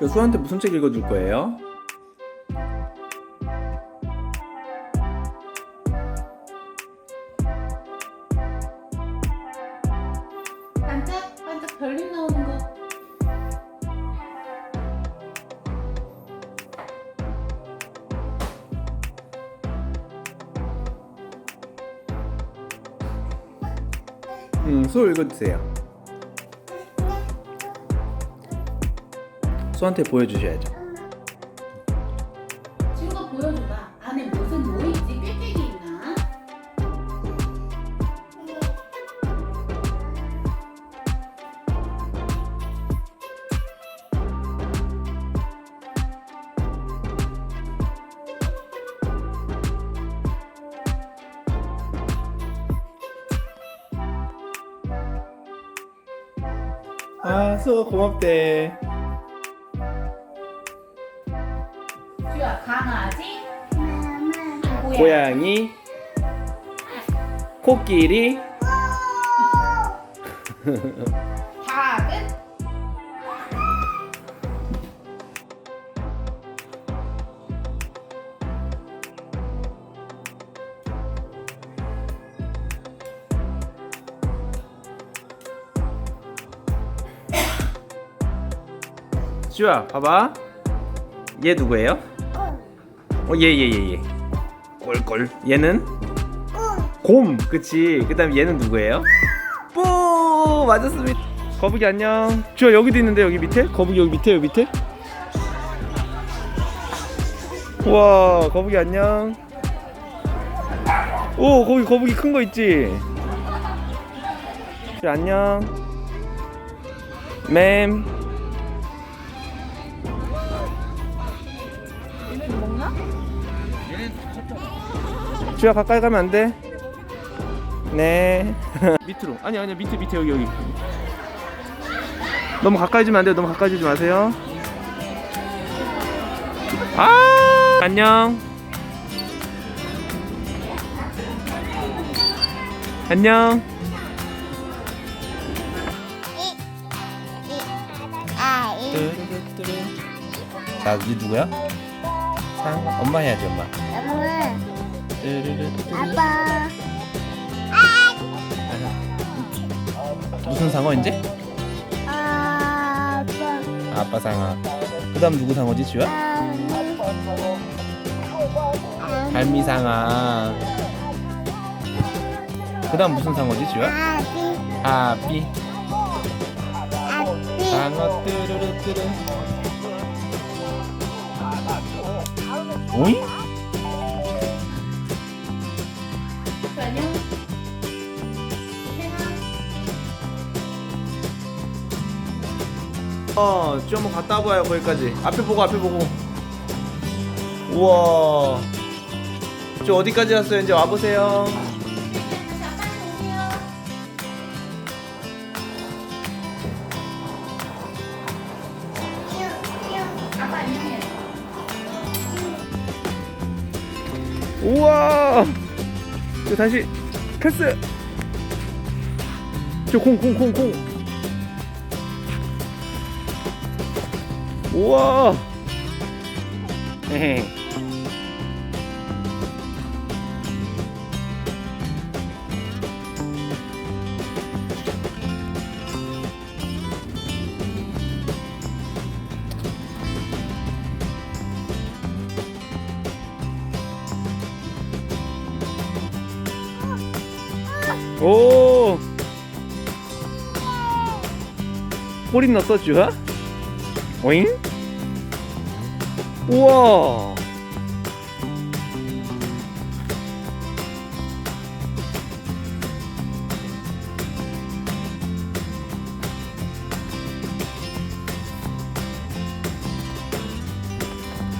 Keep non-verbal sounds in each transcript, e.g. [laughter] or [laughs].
저 수아한테 무슨 책 읽어줄 거예요? 반짝 반짝 별님 나오는 거. 응, 수 읽어주세요. 수한테 보여주셔야죠. 지우가 보여줘봐. 안에 무슨 뭐 있지? 꾀꾀기 있나? 아, 수 고맙대. 강아지, 고양이. 고양이, 코끼리, 닭은 슈아, 봐봐. 얘 누구예요? 어, 얘, 얘, 얘, 얘. 꼴꼴. 얘는? 곰. 그치. 그 다음 얘는 누구예요? 뿌! 맞았습니다. 거북이 안녕. 슈아, 여기도 있는데, 여기 밑에? 거북이 여기 밑에, 여기 밑에? 우와, 거북이 안녕. 오, 거기 거북이 큰 거 있지? 슈아, 안녕. 맴. 주야 가까이 가면 안 돼. 네. [laughs] 밑으로. 아니 아니 밑에 밑에 여기 여기. 너무 가까이 주면 안 돼요. 너무 가까이 주지 마세요. 아 안녕. 안녕. 자, 이 누구야? 상. 엄마 해야지 엄마. 아빠 무슨 상어 이제? 아빠 아빠 상어. 그다음 누구 상어지 주야? 할미 상어. 그다음 무슨 상어지 주야? 아비 아삐. 아비 상어 뚜루루뚜루. 오잉? 어, 좀 한번 갔다 와봐요 거기까지. 앞에 보고 앞에 보고. 우와. 저 어디까지 왔어요? 이제 와보세요. 우와. 저 다시 패스. 저 공 공 공 공. 우와. 헤헤. 오. 꼬리 주하? 오잉? 우와.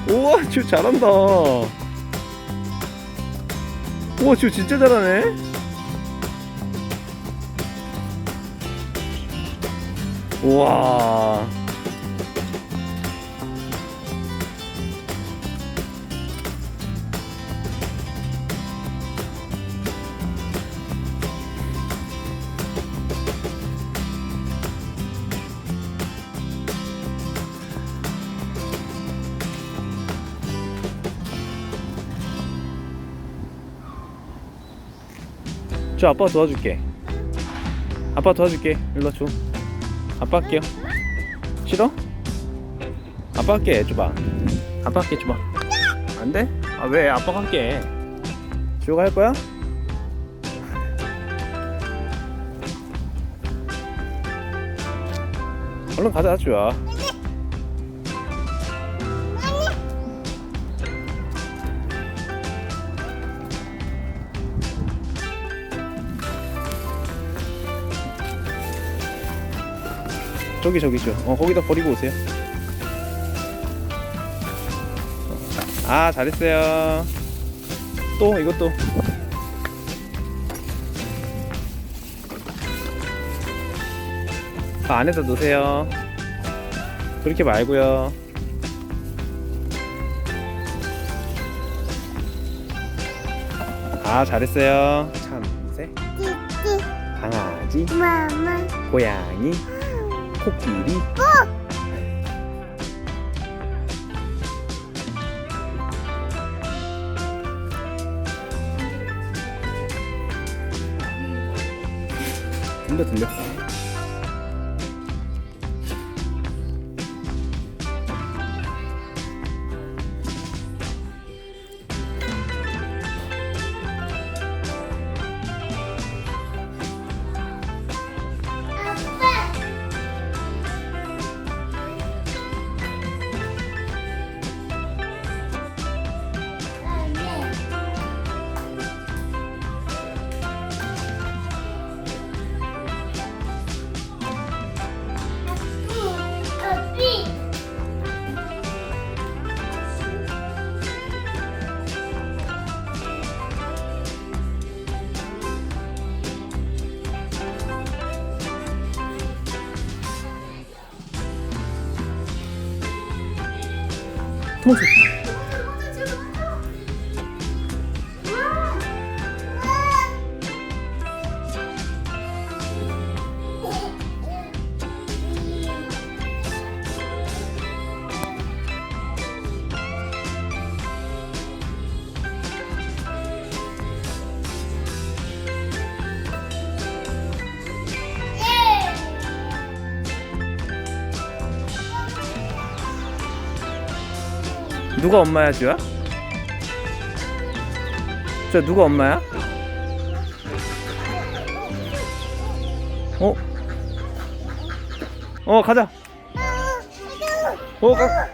우와, 주 잘한다. 우와, 주 진짜 잘하네. 우와. 저 아빠 도와줄게. 아빠 도와줄게. 일로 줘. 아빠 할게요. 싫어? 아빠 할게 줘봐. 아빠 할게 줘봐. 안 돼? 아 왜? 아빠 할게. 주호가 할 거야? 얼른 가자 주야. 저기 저기 저. 어 거기다 버리고 오세요. 아 잘했어요. 또 이것도. 아, 안에다 놓으세요. 그렇게 말고요. 아 잘했어요. 참새, 강아지, 고양이, 코끼리. 들려 들려. 토마 누가 엄마야, 주야? 저 누가 엄마야? 어? 어, 가자. 어, 가.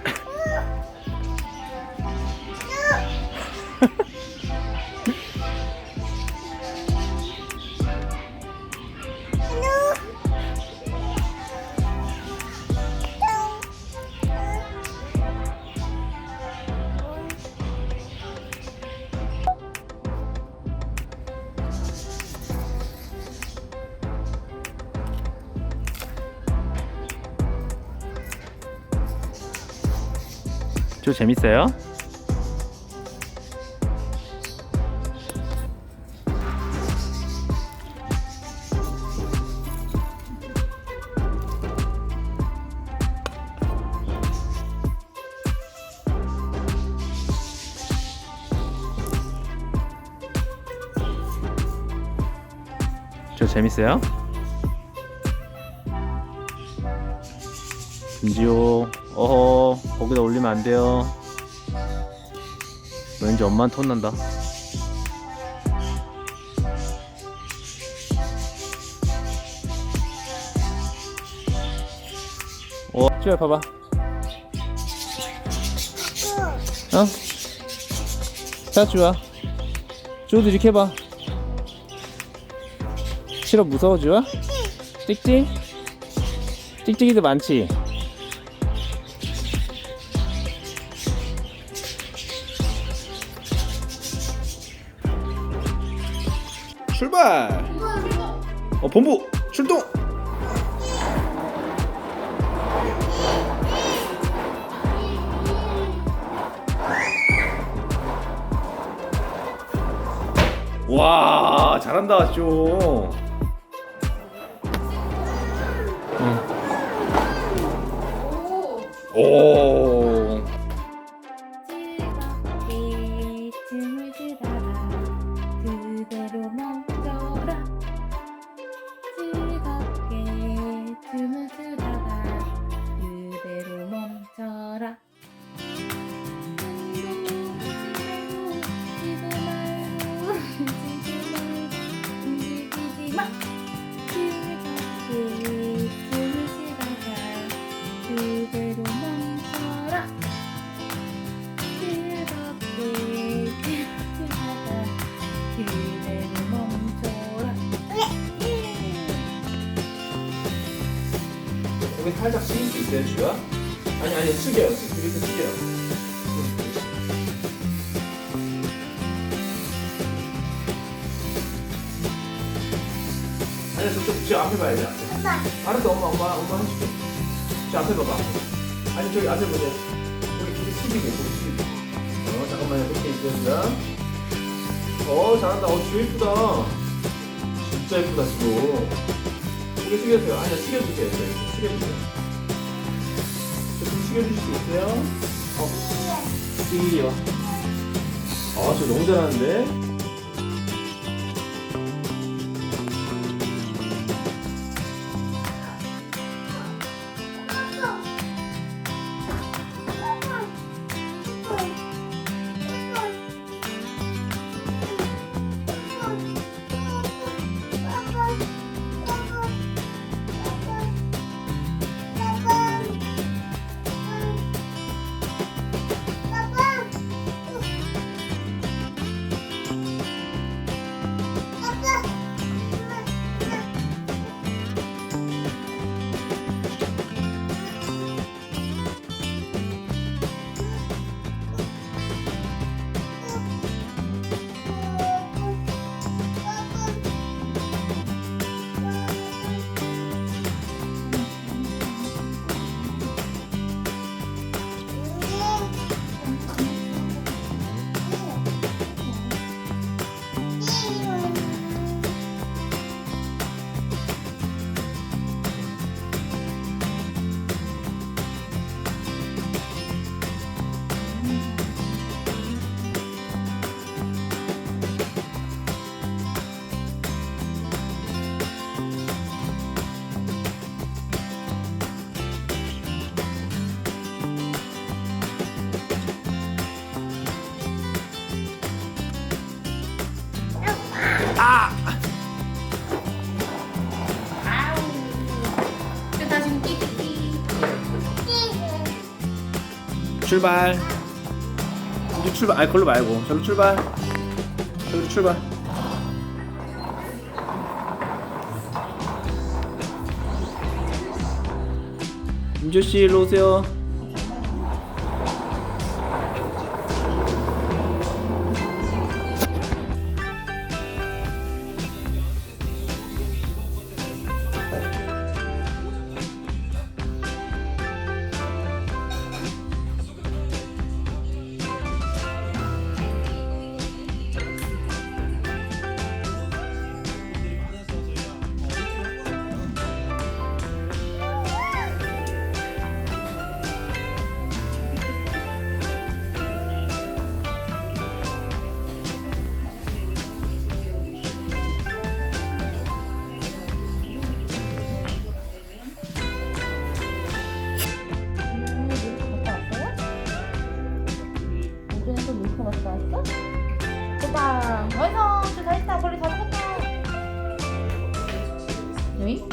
저 재밌어요? 저 재밌어요? 김지호 어허 거기다 올리면 안 돼요 왠지 엄마한테 혼난다 어 지호야 봐봐 어? 자 지호야 지호도 이렇게 해봐 싫어 무서워 지호야? 찍찍? 찍찍이도 많지? 출발! 어 본부 출동! 와 잘한다 좀. 오. 오. 여기 살짝 숙일 수 있어요, 주야? 아니 아니 숙여요. 숙- 이렇게 숙여요. 아니 저쪽 저 앞에 봐야 돼. 앞에. 아빠. 알았어, 엄마 엄마 엄마 해줄게. 저 앞에 봐봐. 아니 저기 앞에 보세요. 우리 우리 TV게 우리 TV. 어 잠깐만요. 이렇게 있어요, 어 잘한다. 어 주여 이쁘다. 진짜 이쁘다 지금. 고개 숙여주세요. 아니야 숙여주세요. 네, 숙여주세요. 조금 숙여주실 수 있어요? 어, 이리요. 아, 저 너무 잘하는데? 출발. 이제 출발. 아니, 걸로 말고. 저로 출발. 저로 출발. 임조씨, 일로 오세요. 또 놀고 갔다 왔어? 오빠 완성! 저다 했다 벌리 다 먹었다 여기?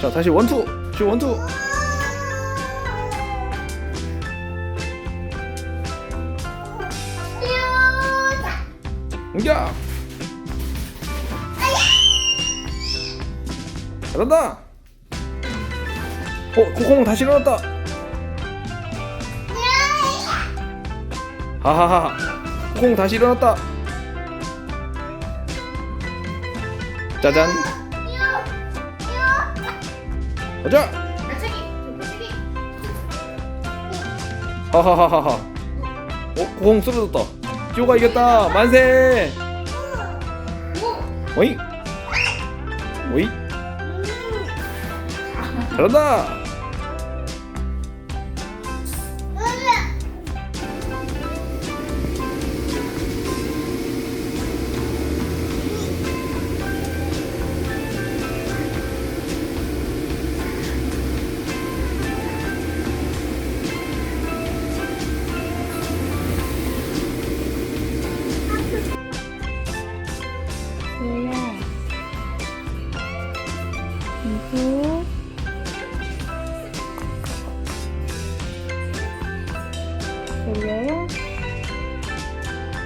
자, 다시 원투. 주 원투. 잘한다. 어, 코콩 다시 일어났다. 하하하. 코콩 다시 일어났다. 짜잔. 가자. 하하하하하. 어, 코콩 쓰러졌다. 찌오가 이겼다. 만세. 어이. 잘한다.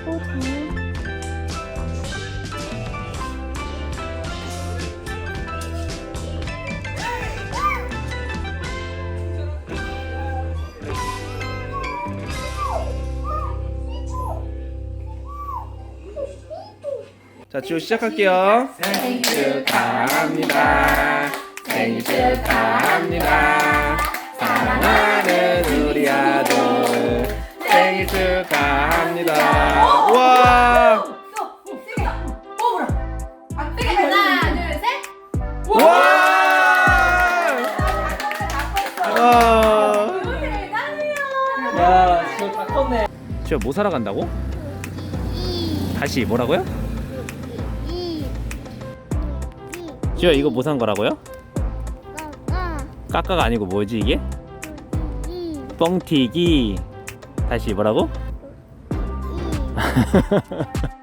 또 자. 자, 지호 시작할게요. 생일 축하합니다. 생일 축하합니다. 사랑하는 우리 생일 축하합니다. 와! 하나, 둘, 셋. 와! 와! 야, 지금 다 컸네. 지호 뭐 사러 간다고? 다시 뭐라고요? 이. 지호 이거 뭐 산 거라고요? 까까. 까까가 아니고 뭐지 이게? 이. 뻥튀기. 다시 뭐라고? 이. [laughs]